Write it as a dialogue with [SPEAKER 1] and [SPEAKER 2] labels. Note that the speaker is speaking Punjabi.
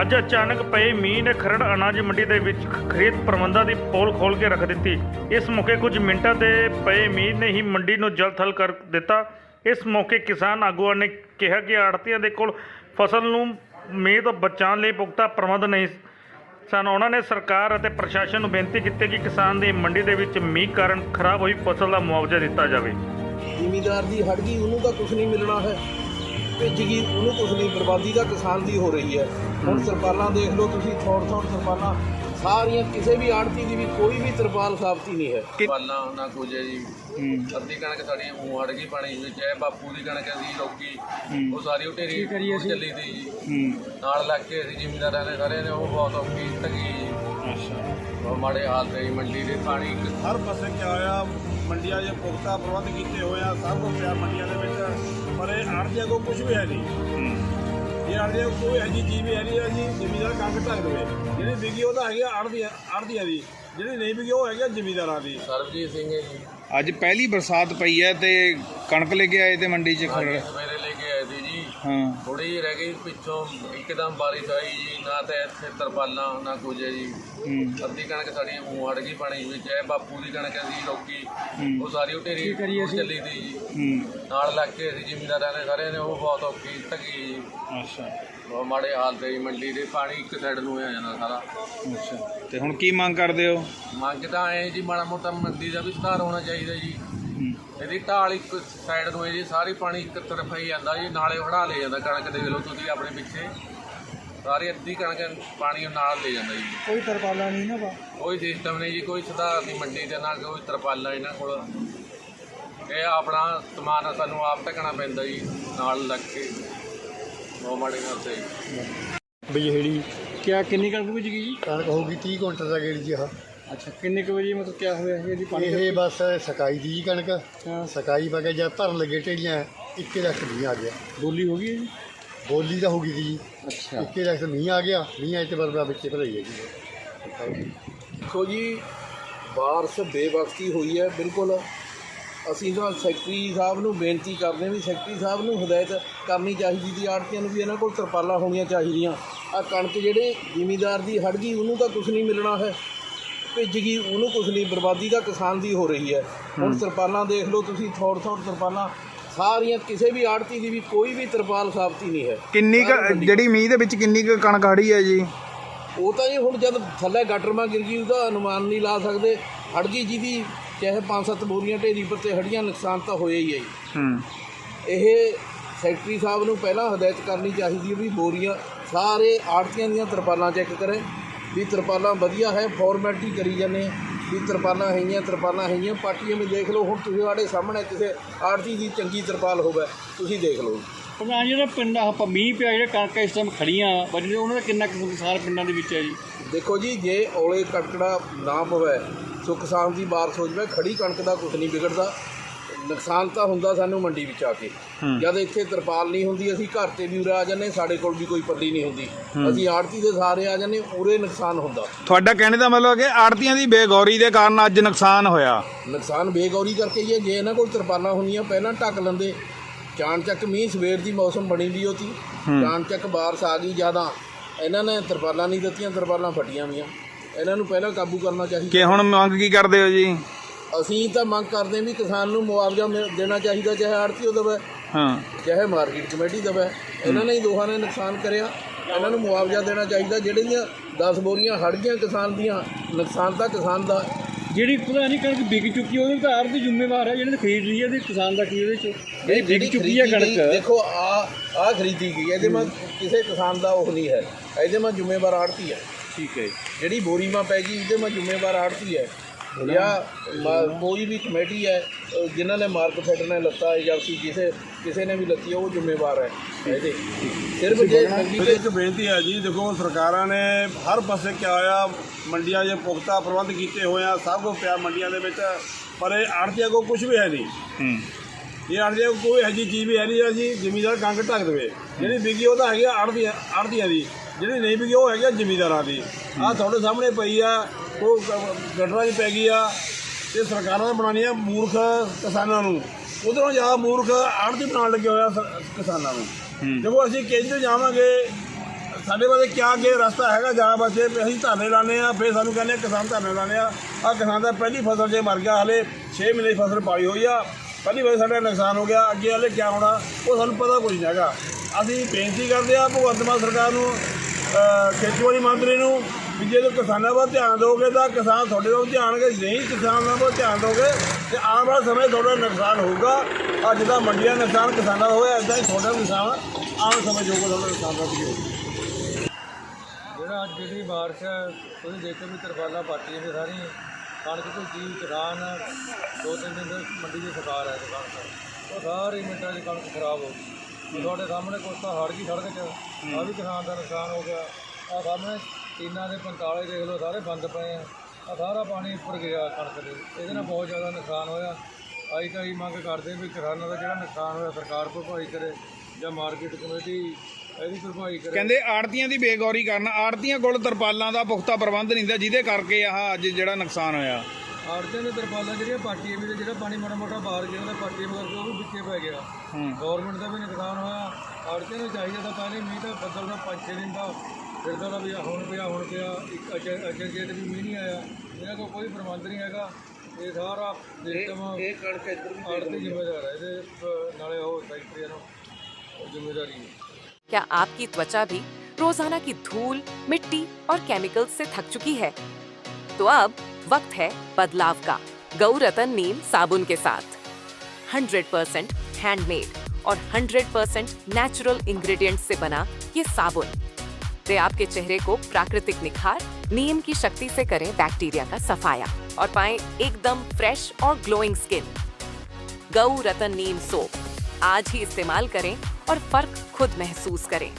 [SPEAKER 1] ਅੱਜ ਅਚਾਨਕ ਪਏ ਮੀਂਹ ਨੇ ਖਰੜ ਅਨਾਜ ਮੰਡੀ ਦੇ ਵਿੱਚ ਖਰੀਦ ਪ੍ਰਬੰਧਾਂ ਦੀ ਪੋਲ ਖੋਲ ਕੇ ਰੱਖ ਦਿੱਤੀ। ਇਸ ਮੌਕੇ ਕੁਝ ਮਿੰਟਾਂ ਦੇ ਪਏ ਮੀਂਹ ਨੇ ਹੀ ਮੰਡੀ ਨੂੰ ਜਲ-ਥਲ ਕਰ ਦਿੱਤਾ। ਇਸ ਮੌਕੇ ਕਿਸਾਨ ਆਗੂਆਂ ਨੇ ਕਿਹਾ ਕਿ ਆੜਤੀਆਂ ਦੇ ਕੋਲ ਫਸਲ ਨੂੰ ਮੀਂਹ ਤੋਂ ਬਚਾਉਣ ਲਈ ਪੁਖਤਾ ਪ੍ਰਬੰਧ ਨਹੀਂ ਸਨ। ਉਹਨਾਂ ਨੇ ਸਰਕਾਰ ਅਤੇ ਪ੍ਰਸ਼ਾਸਨ ਨੂੰ ਬੇਨਤੀ ਕੀਤੀ ਕਿ ਕਿਸਾਨ ਦੀ ਮੰਡੀ ਦੇ ਵਿੱਚ ਮੀਂਹ ਕਾਰਨ ਖਰਾਬ ਹੋਈ ਫਸਲ ਦਾ ਮੁਆਵਜ਼ਾ ਦਿੱਤਾ ਜਾਵੇ।
[SPEAKER 2] ਜ਼ਿਮੀਦਾਰ ਦੀ ਹਟ ਗਈ, ਉਹਨੂੰ ਤਾਂ ਕੁਝ ਨਹੀਂ ਮਿਲਣਾ ਹੈ। ਭਿੱਜ ਗਈ ਉਹਨੂੰ ਕੁਝ ਨਹੀਂ ਬਰਬਾਦੀ ਤਾਂ ਕਿਸਾਨ ਦੀ ਹੋ ਰਹੀ ਹੈ। ਹੁਣ ਤਰਪਾਲਾਂ ਦੇਖ ਲਓ ਤੁਸੀਂ ਥੋੜ ਥੋੜ ਤਰਪਾਲਾਂ ਸਾਰੀਆਂ ਕਿਸੇ ਵੀ ਆੜਤੀ ਦੀ ਵੀ ਕੋਈ ਵੀ ਤਰਪਾਲ ਸਾਬਤੀ ਨਹੀਂ ਹੈ।
[SPEAKER 3] ਪਾਲਾਂ ਉਹਨਾਂ ਕੁਝ ਹੈ ਜੀ ਅੱਧੀ ਕਣਕ ਸਾਡੀ ਉਹ ਹੜ ਗਈ ਪਾਣੀ ਵਿੱਚ ਹੈ ਬਾਪੂ ਦੀ ਕਣਕ ਸੀ ਲੋਕੀ ਉਹ ਸਾਰੀ ਉਹ ਢੇਰੀ ਚੱਲੀ ਸੀ ਜੀ। ਨਾਲ ਲੱਗ ਕੇ ਅਸੀਂ ਜ਼ਿਮੀਦਾਰਾਂ ਨੇ ਸਾਰਿਆਂ ਨੇ ਉਹ ਬਹੁਤ ਔਖੀ ਤੰਗੀ ਜੀ। ਬਹੁਤ ਮਾੜੇ ਹਾਲਤ ਹੈ ਜੀ ਮੰਡੀ ਦੇ ਪਾਣੀ
[SPEAKER 4] ਹਰ ਪਾਸੇ ਕਿਆ ਮੰਡੀਆਂ 'ਚ ਪੁਖਤਾ ਪ੍ਰਬੰਧ ਕੀਤੇ ਹੋਏ ਆ ਸਭ ਕੁਝ ਪਿਆ ਮੰਡੀਆਂ ਦੇ ਵਿੱਚ ਪਰ ਇਹ ਆੜ੍ਹਤੀਆਂ ਕੋਲ ਕੁਝ ਵੀ ਹੈ ਨਹੀਂ। ਇਹ ਆੜ੍ਹਤੀਆਂ ਕੋਲ ਕੋਈ ਐਜੀ ਚੀਜ਼ ਵੀ ਹੈ ਨਹੀਂ ਜੀ ਜ਼ਿਮੀਦਾਰ ਕੰਗ ਢੱਕ ਦੇਵੇ। ਜਿਹੜੀ ਵਿਕੀ ਉਹ ਤਾਂ ਹੈਗੀ ਆੜ੍ਹਤੀਆਂ ਆੜ੍ਹਤੀਆਂ ਦੀ। ਜਿਹੜੀ ਨਹੀਂ ਵਿਕੀ ਉਹ ਹੈਗੀ ਆ ਜ਼ਿਮੀਦਾਰਾਂ ਦੀ।
[SPEAKER 3] ਸਰਬਜੀਤ ਸਿੰਘ ਹੈ ਜੀ।
[SPEAKER 5] ਅੱਜ ਪਹਿਲੀ ਬਰਸਾਤ ਪਈ ਹੈ ਤੇ ਕਣਕ ਲੈ ਕੇ ਆਏ ਤੇ ਮੰਡੀ 'ਚ ਖੜ
[SPEAKER 3] ਹਾਂਜੀ, ਸਵੇਰੇ ਲੈ ਕੇ ਆਏ ਸੀ ਜੀ
[SPEAKER 5] ਹਾਂ।
[SPEAKER 3] ਥੋੜੀ ਜਿਹੀ ਰਹਿ ਗਈ ਪਿੱਛੋਂ ਇੱਕਦਮ ਬਾਰਿਸ਼ ਆਈ ਜੀ ਨਾ ਤਾਂ ਇੱਥੇ ਤਰਪਾਲਾਂ ਨਾ ਕੁਝ ਹੈ ਜੀ।
[SPEAKER 5] ਹੂੰ।
[SPEAKER 3] ਅੱਧੀ ਕਣਕ ਸਾਡੀ ਉਹ ਹੜ ਗਈ ਪਾਣੀ ਵਿੱਚ ਹੈ ਬਾਪੂ ਦੀ ਕਣਕ ਸੀ ਲੋਕੀ ਉਹ ਸਾਰੀ ਉਹ ਢੇਰੀ ਚੱਲੀ ਸੀ ਜੀ।
[SPEAKER 5] ਹੂੰ।
[SPEAKER 3] ਨਾਲ ਲੱਗ ਕੇ ਅਸੀਂ ਜ਼ਿਮੀਦਾਰਾਂ ਨੇ ਸਾਰਿਆਂ ਨੇ ਉਹ ਬਹੁਤ ਔਖੀ ਤੰਗੀ ਜੀ।
[SPEAKER 5] ਅੱਛਾ।
[SPEAKER 3] ਬਹੁਤ ਮਾੜੇ ਹਾਲਤ ਹੈ ਜੀ ਮੰਡੀ ਦੇ ਪਾਣੀ ਇੱਕ ਸਾਈਡ ਨੂੰ ਆ ਜਾਂਦਾ ਸਾਰਾ।
[SPEAKER 5] ਅੱਛਾ। ਤੇ ਹੁਣ ਕੀ ਮੰਗ ਕਰਦੇ ਹੋ?
[SPEAKER 3] ਮੰਗ ਤਾਂ ਐ ਜੀ ਮਾੜਾ ਮੋਟਾ ਮੰਡੀ ਦਾ ਵੀ ਸੁਧਾਰ ਹੋਣਾ ਚਾਹੀਦਾ ਜੀ। ਇਹਦੀ ਢਾਲ ਇੱਕ ਸਾਈਡ ਨੂੰ ਹੈ ਜੀ ਸਾਰੀ ਪਾਣੀ ਇੱਕ ਤਰਫ ਹੀ ਜਾਂਦਾ ਜੀ ਨਾਲੇ ਵੜਾ ਲੈ ਜਾਂਦਾ ਕਣਕ ਦੇ ਵੇਲੋ ਤੁਸੀਂ ਆਪਣੇ ਪਿੱਛੇ ਸਾਰੀ ਅੱਧੀ ਕਣਕ ਪਾਣੀ ਨਾਲ ਲੈ ਜਾਂਦਾ ਜੀ।
[SPEAKER 4] ਕੋਈ ਤਰਪਾਲਾਂ ਨਹੀਂ ਨਾ ਵਾ।
[SPEAKER 3] ਕੋਈ ਸਿਸਟਮ ਨਹੀਂ ਜੀ ਕੋਈ ਸੁਧਾਰ ਨਹੀਂ ਮੰਡੀ ਦੇ ਨਾਲ ਕੋਈ ਤਰਪਾਲਾਂ ਇਹਨਾਂ ਕੋਲ। ਇਹ ਆਪਣਾ ਸਮਾਨ ਸਾਨੂੰ ਆਪ ਢਕਣਾ ਪੈਂਦਾ ਜੀ ਨਾਲ ਲੱਗ ਕੇ। ਬਹੁਤ ਮਾੜੇ ਹਾਲਤ ਹੈ ਜੀ
[SPEAKER 4] ਬਜੇੜੀ
[SPEAKER 6] ਕਿਆ ਕਿੰਨੀ ਕਣਕ ਵਿੱਚ ਗਈ ਜੀ?
[SPEAKER 4] ਕਣਕ ਹੋਊਗੀ 30 ਕੁਇੰਟਲ ਦਾ ਗੇੜ ਜੀ ਆਹ।
[SPEAKER 6] ਅੱਛਾ ਕਿੰਨੇ ਕੁ ਵਜੇ ਮਤਲਬ ਕਿਆ ਹੋਇਆ ਸੀ? ਇਹਦੀ ਪਾਣੀ
[SPEAKER 4] ਇਹ ਬਸ ਸਕਾਈ ਦੀ ਜੀ ਕਣਕ।
[SPEAKER 6] ਹਾਂ।
[SPEAKER 4] ਸਕਾਈ ਵਗੇ ਜਦ ਭਰਨ ਲੱਗੇ ਢੇੜੀਆਂ ਇੱਕੇ ਲੱਖ ਮੀਂਹ ਆ ਗਿਆ।
[SPEAKER 6] ਬੋਲੀ ਹੋ ਗਈ ਹੈ ਜੀ?
[SPEAKER 4] ਬੋਲੀ ਤਾਂ ਹੋ ਗਈ ਸੀ ਜੀ।
[SPEAKER 6] ਅੱਛਾ।
[SPEAKER 4] ਇੱਕੇ ਲੱਖ ਮੀਂਹ ਆ ਗਿਆ। ਮੀਂਹ ਆਏ ਤੇ ਬਰਬਾ ਵਿੱਚੇ ਭਰਾਈ ਹੈ ਜੀ।
[SPEAKER 2] ਦੇਖੋ ਜੀ ਬਾਰਿਸ਼ ਬੇਵਕਤੀ ਹੋਈ ਹੈ ਬਿਲਕੁਲ। ਅਸੀਂ ਤਾਂ ਸੈਕਟਰੀ ਸਾਹਿਬ ਨੂੰ ਬੇਨਤੀ ਕਰਦੇ ਹਾਂ ਵੀ ਸੈਕਟਰੀ ਸਾਹਿਬ ਨੂੰ ਹਦਾਇਤ ਕਰਨੀ ਚਾਹੀਦੀ ਦੀ ਆੜਤੀਆਂ ਨੂੰ ਵੀ ਇਹਨਾਂ ਕੋਲ ਤਰਪਾਲਾਂ ਹੋਣੀਆਂ ਚਾਹੀਦੀਆਂ। ਆ ਕਣਕ ਜਿਹੜੇ ਜ਼ਿਮੀਦਾਰ ਦੀ ਹੜ ਗਈ ਉਹਨੂੰ ਤਾਂ ਕੁਝ ਨਹੀਂ ਮਿਲਣਾ ਹੈ। ਭਿੱਜ ਗਈ ਉਹਨੂੰ ਕੁਝ ਨਹੀਂ ਬਰਬਾਦੀ ਤਾਂ ਕਿਸਾਨ ਦੀ ਹੋ ਰਹੀ ਹੈ। ਹੁਣ ਤਰਪਾਲਾਂ ਦੇਖ ਲਓ ਤੁਸੀਂ ਥੋੜ ਥੋੜ ਤਰਪਾਲਾਂ ਸਾਰੀਆਂ ਕਿਸੇ ਵੀ ਆੜਤੀ ਦੀ ਵੀ ਕੋਈ ਵੀ ਤਰਪਾਲ ਸਾਬਤੀ ਨਹੀਂ ਹੈ।
[SPEAKER 5] ਕਿੰਨੀ ਕੁ ਜਿਹੜੀ ਮੀਂਹ ਦੇ ਵਿੱਚ ਕਿੰਨੀ ਕੁ ਕਣਕ ਆੜੀ ਹੈ ਜੀ?
[SPEAKER 2] ਉਹ ਤਾਂ ਜੀ ਹੁਣ ਜਦ ਥੱਲੇ ਗਟਰਮਾ ਗਿਰ ਗਈ ਉਹਦਾ ਅਨੁਮਾਨ ਨਹੀਂ ਲਾ ਸਕਦੇ। ਹੜ ਗਈ ਜਿਹਦੀ ਚਾਹੇ ਪੰਜ ਸੱਤ ਬੋਰੀਆਂ ਢੇਰੀ ਪਰ ਤੇ ਹੜੀਆਂ ਨੁਕਸਾਨ ਤਾਂ ਹੋਇਆ ਹੀ ਹੈ ਜੀ।
[SPEAKER 5] ਹੂੰ।
[SPEAKER 2] ਇਹ ਸੈਕਟਰੀ ਸਾਹਿਬ ਨੂੰ ਪਹਿਲਾਂ ਹਦਾਇਤ ਕਰਨੀ ਚਾਹੀਦੀ ਹੈ ਵੀ ਬੋਰੀਆਂ ਸਾਰੇ ਆੜਤੀਆਂ ਦੀਆਂ ਤਰਪਾਲਾਂ ਚੈੱਕ ਕਰੇ। ਵੀ ਤਰਪਾਲਾਂ ਵਧੀਆ ਹੈ ਫਾਰਮੈਲਿਟੀ ਕਰੀ ਜਾਂਦੇ ਆ ਵੀ ਤਰਪਾਲਾਂ ਹੈਗੀਆਂ ਤਰਪਾਲਾਂ ਹੈਗੀਆਂ। ਪਾਰਟੀਆਂ ਵਿੱਚ ਦੇਖ ਲਓ ਹੁਣ ਤੁਸੀਂ ਸਾਡੇ ਸਾਹਮਣੇ ਕਿਸੇ ਆੜਤੀ ਦੀ ਚੰਗੀ ਤਰਪਾਲ ਹੋਵੇ ਤੁਸੀਂ ਦੇਖ ਲਓ।
[SPEAKER 6] ਪ੍ਰਧਾਨ ਜਿਹੜਾ ਪਿੰਡ ਆਪਾਂ ਮੀਂਹ ਪਿਆ ਜਿਹੜੇ ਕਣਕਾਂ ਇਸ ਟਾਈਮ ਖੜੀਆਂ ਬਜਰੇ ਉਹਨਾਂ ਦਾ ਕਿੰਨਾ ਕੁ ਨੁਕਸਾਨ ਪਿੰਡਾਂ ਦੇ ਵਿੱਚ ਹੈ ਜੀ?
[SPEAKER 2] ਦੇਖੋ ਜੀ ਜੇ ਔਲੇ ਕਟਕੜਾ ਨਾ ਪਵੇ ਸੁੱਖ ਸਾਂਦ ਦੀ ਬਾਰਿਸ਼ ਹੋ ਜਾਵੇ ਖੜੀ ਕਣਕ ਦਾ ਕੁਝ ਨਹੀਂ ਵਿਗੜਦਾ। ਨੁਕਸਾਨ ਤਾਂ ਹੁੰਦਾ ਸਾਨੂੰ ਮੰਡੀ ਵਿੱਚ ਆ ਕੇ। ਜਦ ਇੱਥੇ ਤਰਪਾਲ ਨਹੀਂ ਹੁੰਦੀ ਅਸੀਂ ਘਰ ਤੇ ਵੀ ਉਰੇ ਆ ਜਾਂਦੇ ਸਾਡੇ ਕੋਲ ਵੀ ਕੋਈ ਪੱਲੀ ਨਹੀਂ ਹੁੰਦੀ। ਅਸੀਂ ਆੜਤੀ ਦੇ ਸਾਰੇ ਆ ਜਾਂਦੇ ਉਰੇ ਨੁਕਸਾਨ ਹੁੰਦਾ।
[SPEAKER 5] ਤੁਹਾਡਾ ਕਹਿਣੇ ਦਾ ਮਤਲਬ ਕਿ ਆੜਤੀਆਂ ਦੀ ਬੇਗੌਰੀ ਦੇ ਕਾਰਨ ਅੱਜ ਨੁਕਸਾਨ ਹੋਇਆ।
[SPEAKER 2] ਨੁਕਸਾਨ ਬੇਗੌਰੀ ਕਰਕੇ ਹੀ ਹੈ ਜੇ ਇਹਨਾਂ ਕੋਲ ਤਰਪਾਲਾਂ ਹੁੰਦੀਆਂ ਪਹਿਲਾਂ ਢੱਕ ਲੈਂਦੇ। ਚਾਣ ਚੱਕ ਮੀਂਹ ਸਵੇਰ ਦੀ ਮੌਸਮ ਬਣੀ ਵੀ ਹੋਤੀ ਚਾਣ ਚੱਕ ਬਾਰਿਸ਼ ਆ ਗਈ ਜ਼ਿਆਦਾ। ਇਹਨਾਂ ਨੇ ਤਰਪਾਲਾਂ ਨਹੀਂ ਦਿੱਤੀਆਂ ਤਰਪਾਲਾਂ ਫਟੀਆਂ ਵੀਆਂ। ਇਹਨਾਂ ਨੂੰ ਪਹਿਲਾਂ ਕਾਬੂ ਕਰਨਾ ਚਾਹੀਦਾ।
[SPEAKER 5] ਕਿ ਹੁਣ ਮੰਗ ਕੀ ਕਰਦੇ ਹੋ ਜੀ?
[SPEAKER 2] ਅਸੀਂ ਤਾਂ ਮੰਗ ਕਰਦੇ ਹਾਂ ਵੀ ਕਿਸਾਨ ਨੂੰ ਮੁਆਵਜ਼ਾ ਮਿਲ- ਦੇਣਾ ਚਾਹੀਦਾ ਚਾਹੇ ਆੜਤੀ ਉਹ ਦੇਵੇ
[SPEAKER 5] ਹਾਂ।
[SPEAKER 2] ਚਾਹੇ ਮਾਰਕੀਟ ਕਮੇਟੀ ਦੇਵੇ। ਇਹਨਾਂ ਨੇ ਹੀ ਦੋਹਾਂ ਨੇ ਨੁਕਸਾਨ ਕਰਿਆ। ਇਹਨਾਂ ਨੂੰ ਮੁਆਵਜ਼ਾ ਦੇਣਾ ਚਾਹੀਦਾ। ਜਿਹੜੇ ਦੀਆਂ 10 ਬੋਰੀਆਂ ਹੜ ਗਈਆਂ ਕਿਸਾਨ ਦੀਆਂ ਨੁਕਸਾਨ ਤਾਂ ਕਿਸਾਨ ਦਾ।
[SPEAKER 6] ਜਿਹੜੀ ਪ੍ਰਧਾਨ ਜੀ ਕਣਕ ਵਿਕ ਚੁੱਕੀ ਉਹਦੇ ਤਾਂ ਆਪ ਜ਼ਿੰਮੇਵਾਰ ਹੈ ਜਿਹੜੇ ਖਰੀਦ ਰਹੀ ਹੈ ਤੇ ਕਿਸਾਨ ਦਾ ਕੀ ਉਹਦੇ ਚ? ਜਿਹੜੀ ਵਿਕ ਚੁੱਕੀ ਹੈ
[SPEAKER 2] ਖਰੀਦੀ ਗਈ,
[SPEAKER 6] ਕਣਕ
[SPEAKER 2] ਦੇਖੋ ਆ ਆ ਖਰੀਦੀ ਗਈ ਇਹਦੇ ਮੈਂ ਕਿਸੇ ਕਿਸਾਨ ਦਾ ਉਹ ਨਹੀਂ ਹੈ। ਇਹਦੇ ਮੈਂ ਜ਼ਿੰਮੇਵਾਰ ਆੜਤੀ ਹੈ।
[SPEAKER 6] ਠੀਕ ਹੈ
[SPEAKER 2] ਜਿਹੜੀ ਬੋਰੀ ਮਾ ਪੈ ਗਈ ਇਹਦੇ ਮੈਂ ਜ਼ਿੰਮੇਵਾਰ ਆੜਤੀ ਹੈ। ਜਾਂ ਕੋਈ ਵੀ ਕਮੇਟੀ ਹੈ ਜਿਨ੍ਹਾਂ ਨੇ ਮਾਰਕ ਫੈਡਰ ਨੇ ਲੱਤਾ ਏਜੰਸੀ ਕਿਸੇ ਕਿਸੇ ਨੇ ਵੀ ਲੱਤੀ ਹੈ, ਉਹ ਜ਼ਿੰਮੇਵਾਰ ਹੈ। ਇਹਦੇ ਸਿਰਫ ਜੇ ਮੰਗੀ
[SPEAKER 4] ਇਹਦੇ ਇੱਕ ਬੇਨਤੀ ਹੈ ਜੀ ਦੇਖੋ ਸਰਕਾਰਾਂ ਨੇ ਹਰ ਪਾਸੇ ਕਿਆ ਹੋਇਆ ਮੰਡੀਆਂ 'ਚ ਪੁਖਤਾ ਪ੍ਰਬੰਧ ਕੀਤੇ ਹੋਏ ਆ ਸਭ ਕੁਝ ਪਿਆ ਮੰਡੀਆਂ ਦੇ ਵਿੱਚ ਪਰ ਇਹ ਆੜ੍ਹਤੀਆਂ ਕੋਲ ਕੁਝ ਵੀ ਹੈ ਨਹੀਂ।
[SPEAKER 5] ਹੂੰ।
[SPEAKER 4] ਇਹ ਆੜ੍ਹਤੀਆਂ ਕੋਲ ਕੋਈ ਐਜੀ ਚੀਜ਼ ਵੀ ਹੈ ਨਹੀਂ ਜੀ ਜ਼ਿਮੀਦਾਰ ਕੰਗ ਢੱਕ ਦੇਵੇ। ਜਿਹੜੀ ਵਿਕੀ ਉਹ ਤਾਂ ਹੈਗੀ ਆੜ੍ਹਤੀਆਂ ਆੜ੍ਹਤੀਆਂ ਦੀ ਜਿਹੜੀ ਨਹੀਂ ਵਿਕੀ ਉਹ ਹੈਗੀ ਆ ਜ਼ਿਮੀਦਾਰਾਂ ਦੀ। ਆਹ ਤੁਹਾਡੇ ਸਾਹਮਣੇ ਪਈ ਆ ਉਹ ਗਟਰਾਂ 'ਚ ਪੈ ਗਈ ਆ ਤੇ ਸਰਕਾਰਾਂ ਨੇ ਬਣਾਉਣੀਆਂ ਮੂਰਖ ਕਿਸਾਨਾਂ ਨੂੰ। ਉਧਰੋਂ ਜ਼ਿਆਦਾ ਮੂਰਖ ਆੜ੍ਹਤੀ ਬਣਾਉਣ ਲੱਗੇ ਹੋਇਆ ਕਿਸਾਨਾਂ ਨੂੰ। ਦੇਖੋ ਅਸੀਂ ਕੇਂਦਰ ਜਾਵਾਂਗੇ? ਸਾਡੇ ਵਾਸਤੇ ਕਿਆ ਅੱਗੇ ਰਸਤਾ ਹੈਗਾ ਵਾਸਤੇ ਵੀ ਅਸੀਂ ਧਰਨੇ ਲਾਉਂਦੇ ਆ ਫਿਰ ਸਾਨੂੰ ਕਹਿੰਦੇ ਆ ਕਿਸਾਨ ਧਰਨੇ ਲਾਉਂਦੇ ਆ। ਆ ਕਿਸਾਨ ਦਾ ਪਹਿਲੀ ਫਸਲ ਜੇ ਮਰ ਗਿਆ ਹਲੇ 6 ਮਹੀਨੇ ਫਸਲ ਪਾਈ ਹੋਈ ਆ। ਪਹਿਲੀ ਵਾਰ ਸਾਡਾ ਨੁਕਸਾਨ ਹੋ ਗਿਆ ਅੱਗੇ ਹਲੇ ਕਿਆ ਹੋਣਾ ਉਹ ਸਾਨੂੰ ਪਤਾ ਕੁਝ ਨਹੀਂ ਹੈਗਾ। ਅਸੀਂ ਬੇਨਤੀ ਕਰਦੇ ਆ ਭਗਵੰਤ ਮਾਨ ਸਰਕਾਰ ਨੂੰ ਖੇਤੀਬਾੜੀ ਮੰਤਰੀ ਨੂੰ ਵੀ ਜੇ ਤੁਸੀਂ ਕਿਸਾਨਾਂ ਵੱਲ ਧਿਆਨ ਦਿਓਗੇ ਤਾਂ ਕਿਸਾਨ ਤੁਹਾਡੇ ਵੱਲ ਧਿਆਨਗੇ ਨਹੀਂ ਕਿਸਾਨਾਂ ਵੱਲ ਧਿਆਨ ਦਿਓਗੇ ਤੇ ਆਉਣ ਵਾਲੇ ਸਮੇਂ 'ਚ ਤੁਹਾਡਾ ਨੁਕਸਾਨ ਹੋਊਗਾ। ਅੱਜ ਜਿੱਦਾਂ ਮੰਡੀਆਂ ਦਾ ਨੁਕਸਾਨ ਕਿਸਾਨਾਂ ਦਾ ਹੋਇਆ ਇਦਾਂ ਹੀ ਤੁਹਾਡਾ ਵੀ ਨੁਕਸਾਨ ਆਉਣ ਸਮੇਂ ਜੋ ਤੁਹਾਡਾ ਨੁਕਸਾਨ ਦਾ ਵੀ ਹੋਊਗਾ
[SPEAKER 7] ਜਿਹੜਾ ਅੱਜ ਜਿਹੜੀ ਬਾਰਿਸ਼ ਹੈ, ਤੁਸੀਂ ਦੇਖੋ ਵੀ ਤਰਪਾਲਾਂ ਪਾਟੀਆਂ ਨੇ ਸਾਰੀਆਂ। ਕਣਕ ਤੋਂ ਜੀ ਕਿਸਾਨ ਦੋ ਤਿੰਨ ਦਿਨ ਮੰਡੀ ਦੀ ਸਰਕਾਰ ਹੈ ਦੁਕਾਨ ਤੇ ਉਹ ਸਾਰੀ ਮਿੰਟਾਂ ਦੀ ਕਣਕ ਖਰਾਬ ਹੋ ਗਈ। ਤੁਹਾਡੇ ਸਾਹਮਣੇ ਕੋਸਾ ਹੜ ਗਈ ਸੜਕ 'ਚ ਆ ਵੀ ਕਿਸਾਨ ਦਾ ਨੁਕਸਾਨ ਹੋ ਗਿਆ। ਆ ਸਾਹਮਣੇ ਟੀਨਾਂ ਦੇ 45 ਦੇਖ ਲਓ ਸਾਰੇ ਬੰਦ ਪਏ ਆ। ਆ ਸਾਰਾ ਪਾਣੀ ਉੱਪਰ ਗਿਆ ਕਣਕ ਦੇ। ਇਹਦੇ ਨਾਲ ਬਹੁਤ ਜ਼ਿਆਦਾ ਨੁਕਸਾਨ ਹੋਇਆ। ਅਸੀਂ ਤਾਂ ਇਹ ਮੰਗ ਕਰਦੇ ਵੀ ਕਿਸਾਨਾਂ ਦਾ ਜਿਹੜਾ ਨੁਕਸਾਨ ਹੋਇਆ ਸਰਕਾਰ ਭਰਪਾਈ ਕਰੇ ਜਾਂ ਮਾਰਕੀਟ ਕਮੇਟੀ ਇਹਦੀ ਭਰਪਾਈ ਕਰੇ।
[SPEAKER 5] ਕਹਿੰਦੇ ਆੜਤੀਆਂ ਦੀ ਬੇਗੌਰੀ ਕਾਰਨ। ਆੜਤੀਆਂ ਕੋਲ ਤਰਪਾਲਾਂ ਦਾ ਪੁਖਤਾ ਪ੍ਰਬੰਧ ਨਹੀਂ ਹੁੰਦਾ ਜਿਹਦੇ ਕਰਕੇ ਆਹ ਅੱਜ ਜਿਹੜਾ ਨੁਕਸਾਨ ਹੋਇਆ।
[SPEAKER 7] ਆੜਤੀਆਂ ਦੇ ਤਰਪਾਲਾਂ ਜਿਹੜੀਆਂ ਪਾਟੀਆਂ ਵੀ ਤੇ ਜਿਹੜਾ ਪਾਣੀ ਮਾੜਾ ਮੋਟਾ ਬਾਹਰ ਗਿਆ ਉਹਦਾ ਪਾਟੀਆਂ ਕਰਕੇ ਉਹ ਵੀ ਵਿੱਚੇ ਪੈ ਗਿਆ। ਗਵਰਨਮੈਂਟ ਦਾ ਵੀ ਨੁਕਸਾਨ ਹੋਇਆ। ਆੜਤੀਆਂ ਨੂੰ ਚਾਹੀਦਾ ਤਾਂ ਪਹਿਲੇ ਮੀਂਹ ਤਾਂ ਬੱਦਲ ਦਾ ਪੰਜ ਛੇ ਦਿਨ ਦਾ। ਫਿਰਦਾ ਦਾ ਵੀ ਹੁਣ ਪਿਆ ਹੁਣ ਪਿਆ ਇੱਕ ਅਜਰ ਅਜਰ ਜੇ ਤੇ ਵੀ ਮੀਂਹ ਨਹੀਂ ਆਇਆ ਇਹਨਾਂ ਕੋਲ ਕੋਈ ਪ੍ਰਬੰਧ ਨਹੀਂ ਹੈਗਾ ਇਹ ਸਾਰਾ ਸਿਸਟਮ ਇਹ ਕਣਕ ਇੱਧਰ ਵੀ ਆੜਤੀ ਜ਼ਿੰਮੇਦਾਰ ਹੈ ਇਹਦੇ ਅਹ, ਨਾਲੇ ਉਹ ਫੈਕਟਰੀਆਂ ਨੂੰ ਜ਼ਿੰਮੇਦਾਰੀ ਹੈ
[SPEAKER 8] क्या आपकी त्वचा भी रोजाना की धूल मिट्टी और केमिकल्स से थक चुकी है तो अब वक्त है बदलाव का गौ रतन नीम साबुन के साथ 100% हैंडमेड और 100% नेचुरल इंग्रेडिएंट्स से बना ये साबुन दे आपके चेहरे को प्राकृतिक निखार, नीम की शक्ति से करें बैक्टीरिया का सफाया और पाएँ एकदम फ्रेश और ग्लोइंग स्किन गऊ रतन नीम सोप आज ही इस्तेमाल करें और फ़र्क खुद महसूस करें।